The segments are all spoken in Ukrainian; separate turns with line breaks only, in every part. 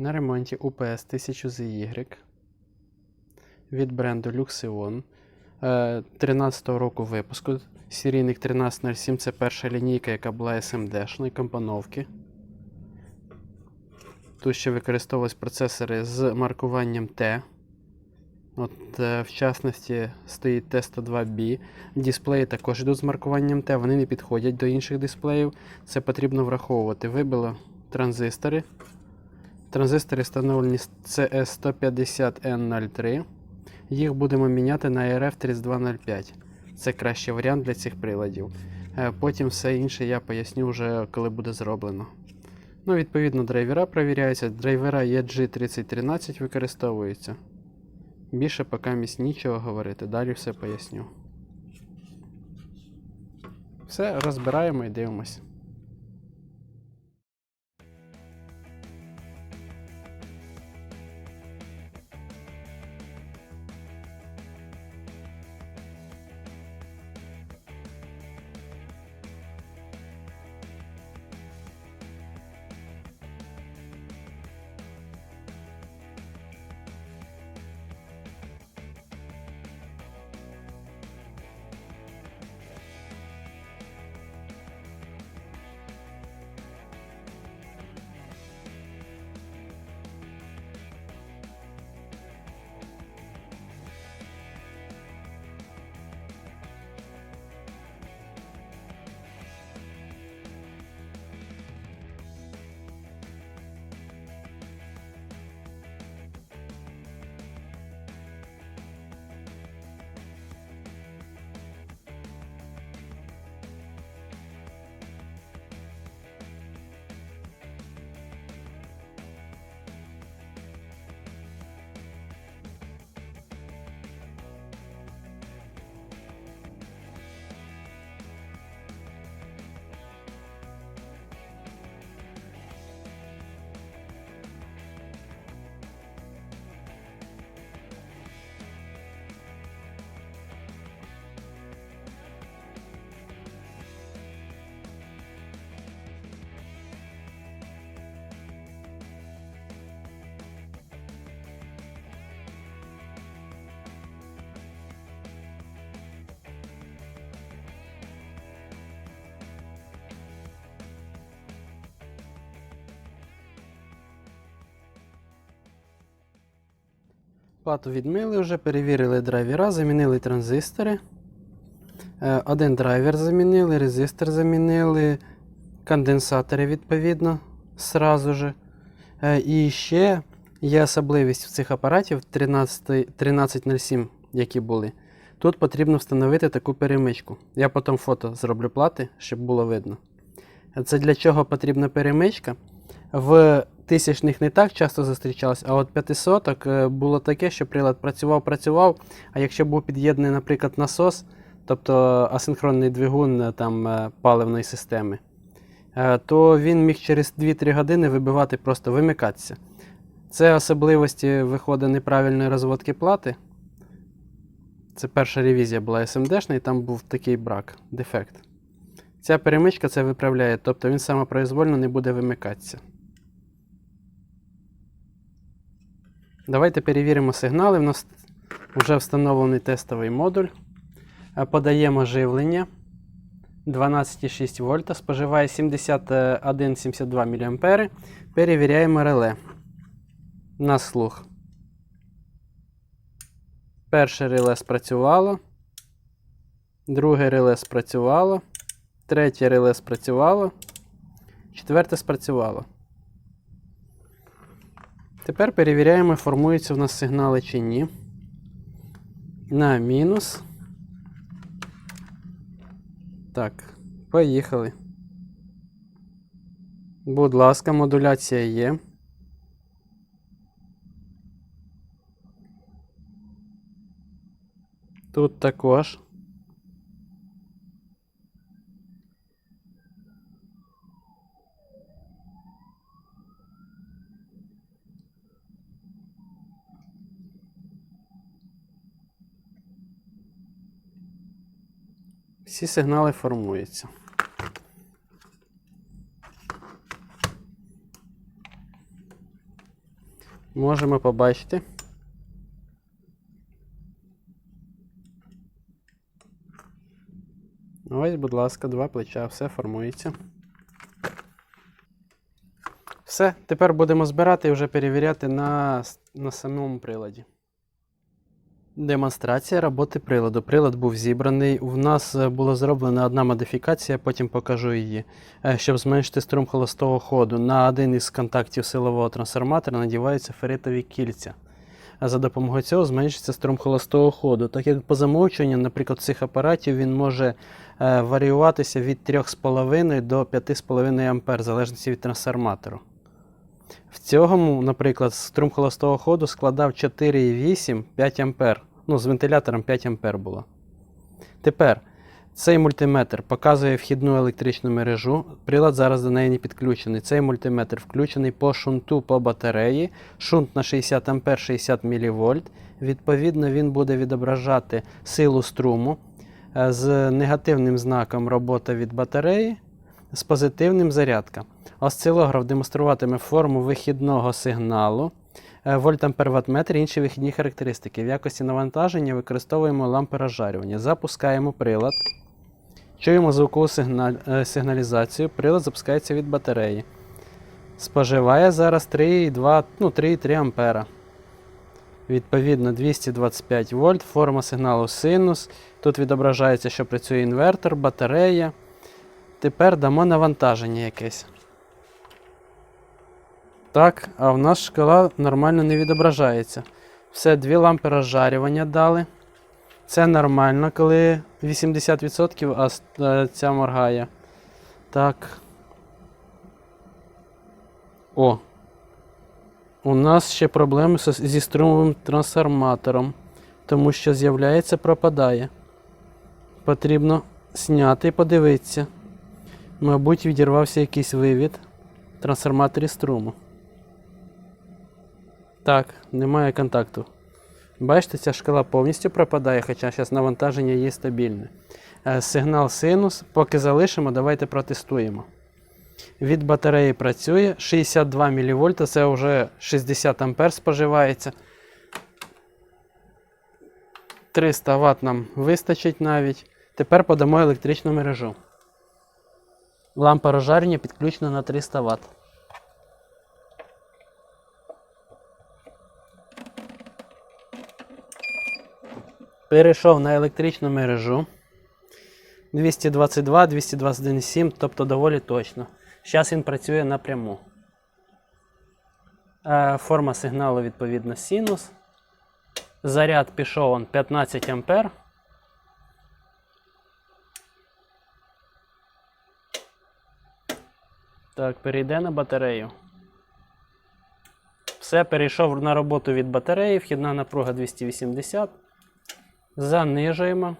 На ремонті UPS 1000ZY від бренду Luxeon. Е, 13-го року випуску. Серійник 1307 це перша лінійка, яка була SMD-шної компоновки. Тут ще використовувались процесори з маркуванням T. От, е, в частності стоїть T102B. Дисплеї також йдуть з маркуванням T, вони не підходять до інших дисплеїв. Це потрібно враховувати. Вибило транзистори. Транзистори встановлені з CS150N03. Їх будемо міняти на RF3205. Це кращий варіант для цих приладів. Е, Потім все інше я поясню вже, коли буде зроблено. Ну, відповідно, драйвера перевіряються. Драйвера EG3013 використовуються. Більше поки місць нічого говорити, далі все поясню. Все, розбираємо і дивимось. Плату відмили вже, перевірили драйвера, замінили транзистори. Е, Один драйвер замінили, резистор замінили, конденсатори відповідно сразу же. Е, І ще є особливість в цих апаратів 1307, які були. Тут потрібно встановити таку перемичку. Я потім фото зроблю плати, щоб було видно. Це для чого потрібна перемичка? В тисячних не так часто зустрічалось, а от 500 е, було таке, що прилад працював, працював. А якщо був під'єднаний, наприклад, насос, тобто асинхронний двигун е, там, е, паливної системи, то він міг через 2-3 години вибивати, просто вимикатися. Це особливості виходить неправильної розводки плати. Це перша ревізія була SMD-шна, і там був такий брак, дефект. Ця перемичка це виправляє, тобто він самопроізвольно не буде вимикатися. Давайте перевіримо сигнали. У нас вже встановлений тестовий модуль. Е, Подаємо живлення 12,6 вольта, споживає 71-72 мА. Перевіряємо реле на слух. Перше реле спрацювало. Друге реле спрацювало. Третє реле спрацювало. Четверте спрацювало. Тепер перевіряємо, формуються в нас сигнали чи ні. На мінус. Так, поїхали. Будь ласка, модуляція є. Тут також. Всі сигнали формуються. можемо побачити. Ось, будь ласка, два плеча, все формується. Все, тепер будемо збирати і вже перевіряти на, на самому приладі. Демонстрація роботи приладу. Прилад був зібраний. У нас е, була зроблена одна модифікація, потім покажу її. Е, Щоб зменшити струм холостого ходу, на один із контактів силового трансформатора надіваються феритові кільця. За допомогою цього зменшиться струм холостого ходу. Так як по замовчуванню, наприклад, цих апаратів він може е, варіюватися від 3,5 до 5,5 А, в залежності від трансформатору. В цьому, наприклад, струм холостого ходу складав 4,8 5 А. Ну, з вентилятором 5 А було. Тепер цей мультиметр показує вхідну електричну мережу. Прилад зараз до неї не підключений. Цей мультиметр включений по шунту по батареї. Шунт на 60 А 60 мВ. Відповідно, він буде відображати силу струму е, з негативним знаком робота від батареї, з позитивним зарядка. Осцилограф демонструватиме форму вихідного сигналу, е, вольтампер ваттметр і інші вихідні характеристики. В якості навантаження використовуємо лампи розжарювання. Запускаємо прилад. Чуємо звукову сигналь... е, сигналізацію. Прилад запускається від батареї. Споживає зараз 3,2, ну, 3,3 ампера. Відповідно, 225 вольт, форма сигналу синус. Тут відображається, що працює інвертор, батарея. Тепер дамо навантаження якесь. Так, а в нас шкала нормально не відображається. Все, дві лампи розжарювання дали. Це нормально, коли 80%, а е, ця моргає. Так. О. У нас ще проблеми зі струмовим трансформатором, тому що з'являється, пропадає. Потрібно зняти і подивитися. Мабуть, відірвався якийсь вивід в трансформаторі струму. Так, немає контакту. Бачите, ця шкала повністю пропадає, хоча зараз навантаження є стабільне. Е, Сигнал синус, поки залишимо, давайте протестуємо. Від батареї працює 62 мВ, це вже 60 А споживається. 300 Вт нам вистачить навіть. Тепер подамо електричну мережу. Лампа розжарення підключена на 300 Вт. Перейшов на електричну мережу. 222, 221,7, тобто доволі точно. Зараз він працює напряму. Е, Форма сигналу відповідно синус. Заряд пішов он 15 ампер. Так, перейде на батарею. Все, перейшов на роботу від батареї, вхідна напруга 280. Занижуємо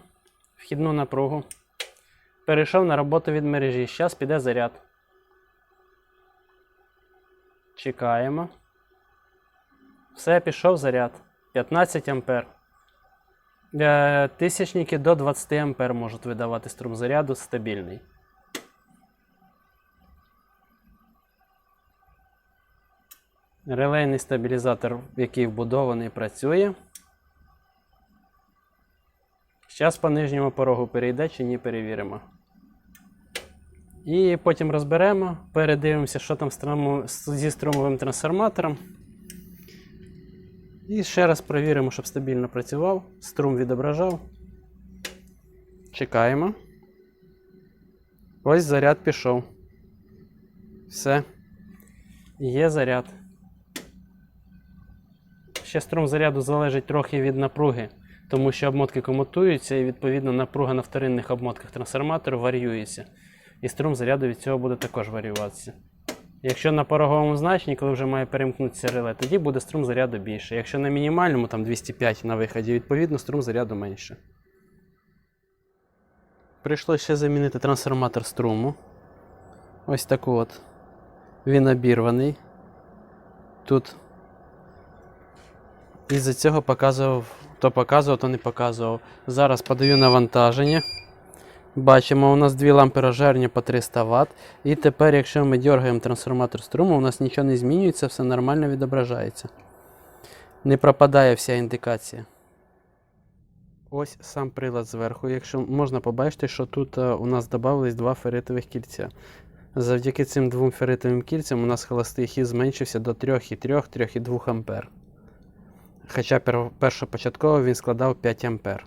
вхідну напругу. Перейшов на роботу від мережі. Зараз піде заряд. Чекаємо. Все, пішов заряд. 15 ампер. Е, Тисячники до 20 ампер можуть видавати струм заряду стабільний. Релейний стабілізатор, який вбудований, працює. Зараз по нижньому порогу перейде чи ні, перевіримо. І потім розберемо, передивимося, що там зі струмовим трансформатором. І ще раз перевіримо, щоб стабільно працював. Струм відображав. Чекаємо. Ось заряд пішов. Все. Є заряд. Ще струм заряду залежить трохи від напруги, тому що обмотки комутуються і відповідно напруга на вторинних обмотках трансформатору варіюється. І струм заряду від цього буде також варіюватися. Якщо на пороговому значенні, коли вже має перемкнутися реле, тоді буде струм заряду більше. Якщо на мінімальному, там 205 на виході, відповідно струм заряду менше. Прийшлося ще замінити трансформатор струму. Ось таку от. Він обірваний. Тут із-за цього показував, то показував, то не показував. Зараз подаю навантаження. Бачимо, у нас дві лампи розжарення по 300 Вт. І тепер, якщо ми дергаємо трансформатор струму, у нас нічого не змінюється, все нормально відображається. Не пропадає вся індикація. Ось сам прилад зверху. Якщо можна побачити, що тут е, у нас додавались два ферритових кільця. Завдяки цим двом ферритовим кільцям у нас холостий хід зменшився до 3,3-3,2 ампер. Хоча пер- першопочатково він складав 5 ампер.